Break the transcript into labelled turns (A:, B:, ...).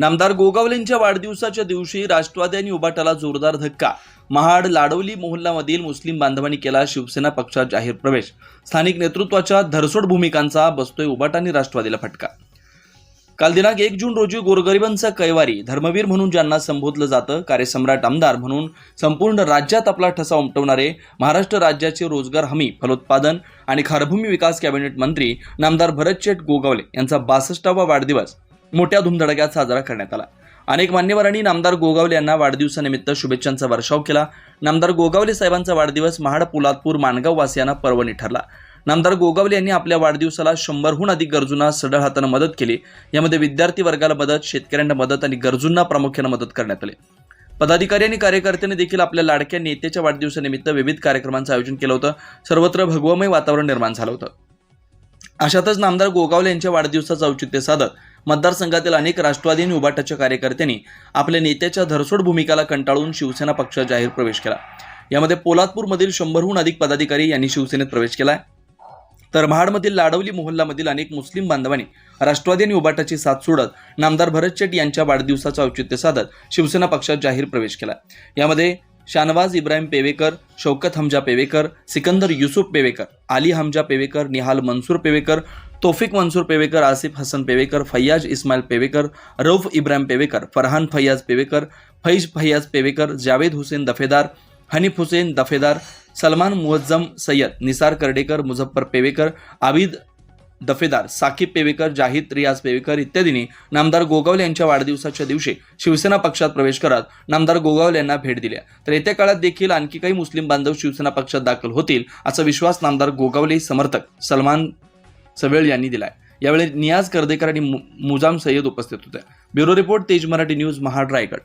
A: नामदार गोगावलेंच्या वाढदिवसाच्या दिवशी राष्ट्रवादी आणि उबाटाला जोरदार धक्का. महाड लाडवली मोहल्लामधील मुस्लिम बांधवांनी केला शिवसेना पक्षात जाहीर प्रवेश. स्थानिक नेतृत्वाच्या धरसोड भूमिकांचा बसतोय उबाट आणि राष्ट्रवादीला फटका. काल दिनांक एक जून रोजी गोरगरिबांचा कैवारी धर्मवीर म्हणून ज्यांना संबोधलं जातं कार्यसम्राट आमदार म्हणून संपूर्ण राज्यात आपला ठसा उमटवणारे महाराष्ट्र राज्याचे रोजगार हमी फलोत्पादन आणि खारभूमी विकास कॅबिनेट मंत्री नामदार भरतशेठ गोगावले यांचा बासष्टावा वाढदिवस. मोठ्या धुमधडक्यात साजरा करण्यात आला. अनेक मान्यवरांनी नामदार गोगावले यांना वाढदिवसानिमित्त शुभेच्छांचा वर्षाव केला. नामदार गोगावले साहेबांचा वाढदिवस महाड पोलादपूर माणगाव वासियांना पर्वणी ठरला. नामदार गोगावले यांनी आपल्या वाढदिवसाला शंभरहून अधिक गरजूंना सढळ हातानं मदत केली. यामध्ये विद्यार्थी वर्गाला मदत शेतकऱ्यांना मदत आणि गरजूंना प्रामुख्यानं मदत करण्यात आली. पदाधिकारी आणि कार्यकर्त्यांनी देखील आपल्या लाडक्या नेत्याच्या वाढदिवसानिमित्त विविध कार्यक्रमांचं आयोजन केलं होतं. सर्वत्र भगवमय वातावरण निर्माण झालं होतं. अशातच नामदार गोगावले यांच्या वाढदिवसाचं औचित्य साधत मतदारसंघातील अनेक राष्ट्रवादी आणि उबाटाच्या कार्यकर्त्यांनी आपल्या नेत्याच्या धरसोड भूमिकाला कंटाळून शिवसेना पक्षात जाहीर प्रवेश केला. यामध्ये पोलादपूरमधील शंभरहून अधिक पदाधिकारी यांनी शिवसेनेत प्रवेश केला तर महाडमधील लाडवली मोहल्लामधील अनेक मुस्लिम बांधवांनी राष्ट्रवादी आणि उबाटाची साथ सोडत नामदार भरत शेट यांच्या वाढदिवसाचं औचित्य साधत शिवसेना पक्षात जाहीर प्रवेश केला. यामध्ये शानवाज इब्राहिम पेवेकर शौकत हमजा पेवेकर सिकंदर युसुफ पेवेकर आली हमजा पेवेकर निहाल मनसूर पेवेकर तोफिक मंसूर पेवेकर आसिफ हसन पेवेकर फैयाज इस्माईल पेवेकर रौफ इब्राहिम पेवेकर फरहान फैयाज पेवेकर फैज फैयाज पेवेकर जावेद हुसेन दफेदार हनीफ हुसेन दफेदार सलमान मुअज्जम सय्यद निसार कर्डेकर मुझफ्फर पेवेकर आबिद दफेदार साकीब पेवेकर जाहिद रियाज पेवेकर इत्यादींनी नामदार गोगावले यांच्या वाढदिवसाच्या दिवशी शिवसेना पक्षात प्रवेश करत नामदार गोगावले यांना भेट दिल्या. तर येत्या काळात देखील आणखी काही मुस्लिम बांधव शिवसेना पक्षात दाखल होतील असा विश्वास नामदार गोगावले समर्थक सलमान सवेळ यांनी दिलाय. यावेळी नियाज कर्देकर आणि मुजाम सय्यद उपस्थित होते ब्युरो रिपोर्ट तेज मराठी न्यूज महाड रायगड.